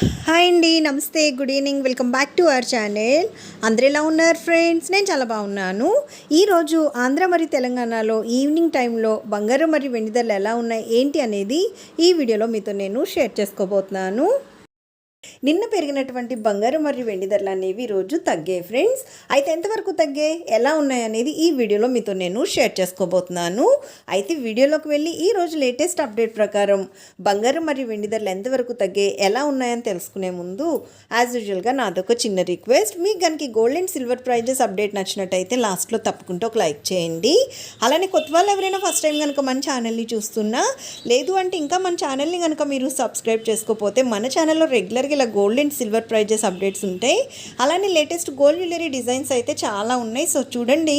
Hi అండి నమస్తే good evening. Welcome back to our channel. అందరు ఎలా ఉన్నారు ఫ్రెండ్స్? నేను చాలా బాగున్నాను. ఈరోజు ఆంధ్ర మరియు తెలంగాణలో ఈవినింగ్ టైంలో బంగారం మరియు వెండి ధరలు ఎలా ఉన్నాయి ఏంటి అనేది ఈ వీడియోలో మీతో నేను షేర్ చేసుకోబోతున్నాను. నిన్న పెరిగినటువంటి బంగారు మరియు వెండి ధరలు అనేవి రోజు తగ్గాయి ఫ్రెండ్స్. అయితే ఎంతవరకు తగ్గాయి? ఎలా ఉన్నాయి అనేది ఈ వీడియోలో మీతో నేను షేర్ చేసుకోబోతున్నాను. అయితే వీడియోలోకి వెళ్ళి ఈ రోజు లేటెస్ట్ అప్డేట్ ప్రకారం బంగారు మరియు వెండి ధరలు ఎంతవరకు తగ్గాయి? ఎలా ఉన్నాయని తెలుసుకునే ముందు యాజ్ యూజువల్గా నాదొక చిన్న రిక్వెస్ట్ మీకు కనుక gold and silver prizes update నచ్చినట్టయితే లాస్ట్లో తప్పకుండా ఒక లైక్ చేయండి. అలానే కొత్త వాళ్ళు ఎవరైనా ఫస్ట్ టైం కనుక మన ఛానల్ని చూస్తున్నా లేదు అంటే ఇంకా మన ఛానల్ని కనుక మీరు సబ్స్క్రైబ్ చేసుకోకపోతే మన ఛానల్లో రెగ్యులర్గా ఇలా gold and silver prizes updates ఉంటాయి. అలానే లేటెస్ట్ గోల్డ్ జ్యువెలరీ డిజైన్స్ అయితే చాలా ఉన్నాయి. సో చూడండి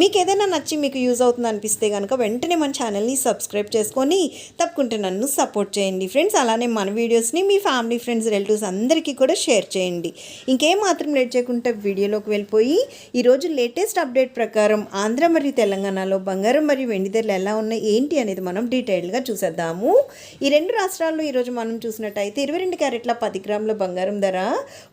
మీకు ఏదైనా నచ్చి మీకు యూజ్ అవుతుంది అనిపిస్తే కనుక వెంటనే మన ఛానల్ని సబ్స్క్రైబ్ చేసుకొని తప్పకుండా నన్ను సపోర్ట్ చేయండి. ఫ్రెండ్స్ అలానే మన వీడియోస్ని మీ ఫ్యామిలీ ఫ్రెండ్స్ రిలేటివ్స్ అందరికీ కూడా షేర్ చేయండి. ఇంకేం మాత్రం లేట్ చేయకుండా వీడియోలోకి వెళ్ళిపోయి ఈరోజు లేటెస్ట్ అప్డేట్ ప్రకారం ఆంధ్ర మరియు తెలంగాణలో బంగారం మరియు వెండి ధరలు ఎలా ఉన్నాయి ఏంటి అనేది మనం డీటెయిల్గా చూసేద్దాము. ఈ రెండు రాష్ట్రాల్లో ఈరోజు మనం చూసినట్టయితే ఇరవై రెండు క్యారెట్ల పది గ్రాముల బంగారం ధర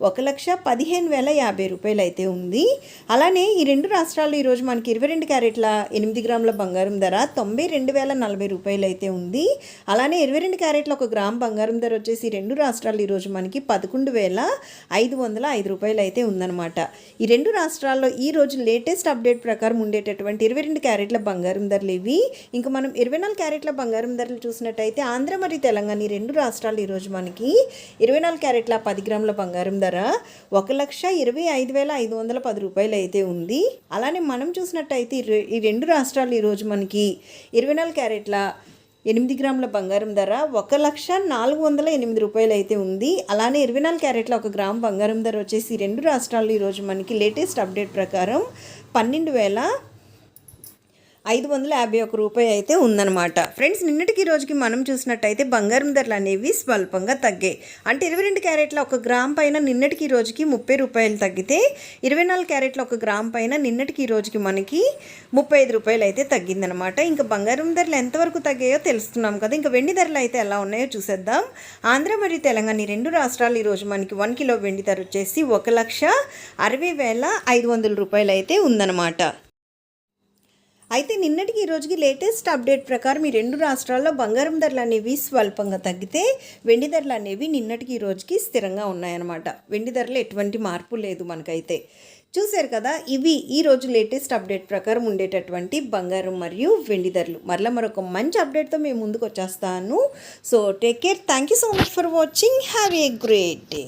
ఒక లక్ష పదిహేను వేల యాభై రూపాయలు అయితే ఉంది. అలానే ఈ రెండు రాష్ట్రాల్లో ఈరోజు మనకి ఇరవై రెండు క్యారెట్ల ఎనిమిది గ్రాముల బంగారం ధర తొంభై రెండు వేల నలభై రూపాయలు అయితే ఉంది. అలానే ఇరవై రెండు క్యారెట్ల ఒక గ్రామ్ బంగారం ధర వచ్చేసి రెండు రాష్ట్రాలు ఈరోజు మనకి పదకొండు వేల ఐదు వందల ఐదు రూపాయలు అయితే ఉందన్నమాట. ఈ రెండు రాష్ట్రాల్లో ఈ రోజు లేటెస్ట్ అప్డేట్ ప్రకారం ఉండేటటువంటి ఇరవై రెండు క్యారెట్ల బంగారం ధరలు ఇవి. ఇంకా మనం ఇరవై నాలుగు క్యారెట్ల బంగారం ధరలు చూసినట్టయితే ఆంధ్ర మరియు తెలంగాణ ఈ రెండు రాష్ట్రాలు ఈరోజు మనకి ఇరవై నాలుగు క్యారెట్ల పది గ్రాముల బంగారం ధర ఒక లక్ష ఇరవై ఐదు వేల ఐదు వందల పది రూపాయలు అయితే ఉంది. అలానే మనం చూసినట్టయితే ఈ రెండు రాష్ట్రాలు ఈరోజు మనకి ఇరవై నాలుగు క్యారెట్ల ఎనిమిది గ్రాముల బంగారం ధర ఒక లక్ష నాలుగు వందల ఎనిమిది రూపాయలు అయితే ఉంది. అలానే ఇరవై నాలుగు క్యారెట్ల ఒక గ్రామ్ బంగారం ధర వచ్చేసి ఈ రెండు రాష్ట్రాల్లో ఈరోజు మనకి లేటెస్ట్ అప్డేట్ ప్రకారం పన్నెండు వేల ఐదు వందల యాభై ఒక రూపాయి అయితే ఉందన్నమాట. ఫ్రెండ్స్ నిన్నటికి ఈ రోజుకి మనం చూసినట్టయితే బంగారం ధరలు అనేవి స్వల్పంగా తగ్గాయి. అంటే ఇరవై రెండు క్యారెట్ల ఒక గ్రామ్ పైన నిన్నటికి రోజుకి ముప్పై రూపాయలు తగ్గితే ఇరవై నాలుగు క్యారెట్ల ఒక గ్రామ్ పైన నిన్నటికి రోజుకి మనకి ముప్పై ఐదు రూపాయలు అయితే తగ్గిందనమాట ఇంకా బంగారం ధరలు ఎంతవరకు తగ్గాయో తెలుస్తున్నాం కదా. ఇంకా వెండి ధరలు అయితే ఎలా ఉన్నాయో చూసేద్దాం. ఆంధ్ర మరియు తెలంగాణ ఈ రెండు రాష్ట్రాలు ఈరోజు మనకి వన్ కిలో వెండి ధర వచ్చేసి ఒక లక్ష అరవై వేల ఐదు వందల రూపాయలు అయితే ఉందన్నమాట. అయితే నిన్నటికి ఈ రోజుకి లేటెస్ట్ అప్డేట్ ప్రకారం ఈ రెండు రాష్ట్రాల్లో బంగారం ధరలు అనేవి స్వల్పంగా తగ్గితే వెండి ధరలు అనేవి నిన్నటికి ఈ రోజుకి స్థిరంగా ఉన్నాయన్నమాట. వెండి ధరలు ఎటువంటి మార్పు లేదు మనకైతే. చూశారు కదా ఇవి ఈ రోజు లేటెస్ట్ అప్డేట్ ప్రకారం ఉండేటటువంటి బంగారం మరియు వెండి ధరలు. మరలా మరొక మంచి అప్డేట్తో మేము ముందుకు వచ్చేస్తాను. So take care thank you so much for watching have a great day